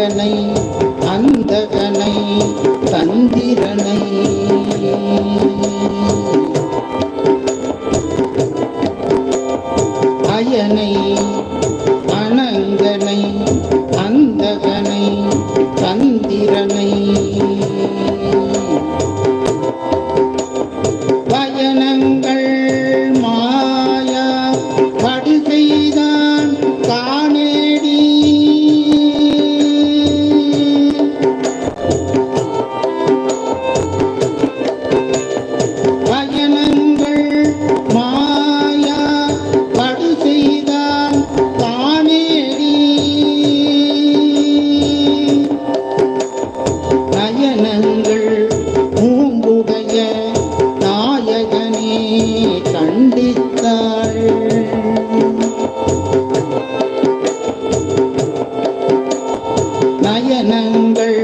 அனங்கனை அந்தகனை தந்திரனை. அயனை நயனங்கள் பூம்புடைய நாயகனே கண்டித்தாள். நயனங்கள்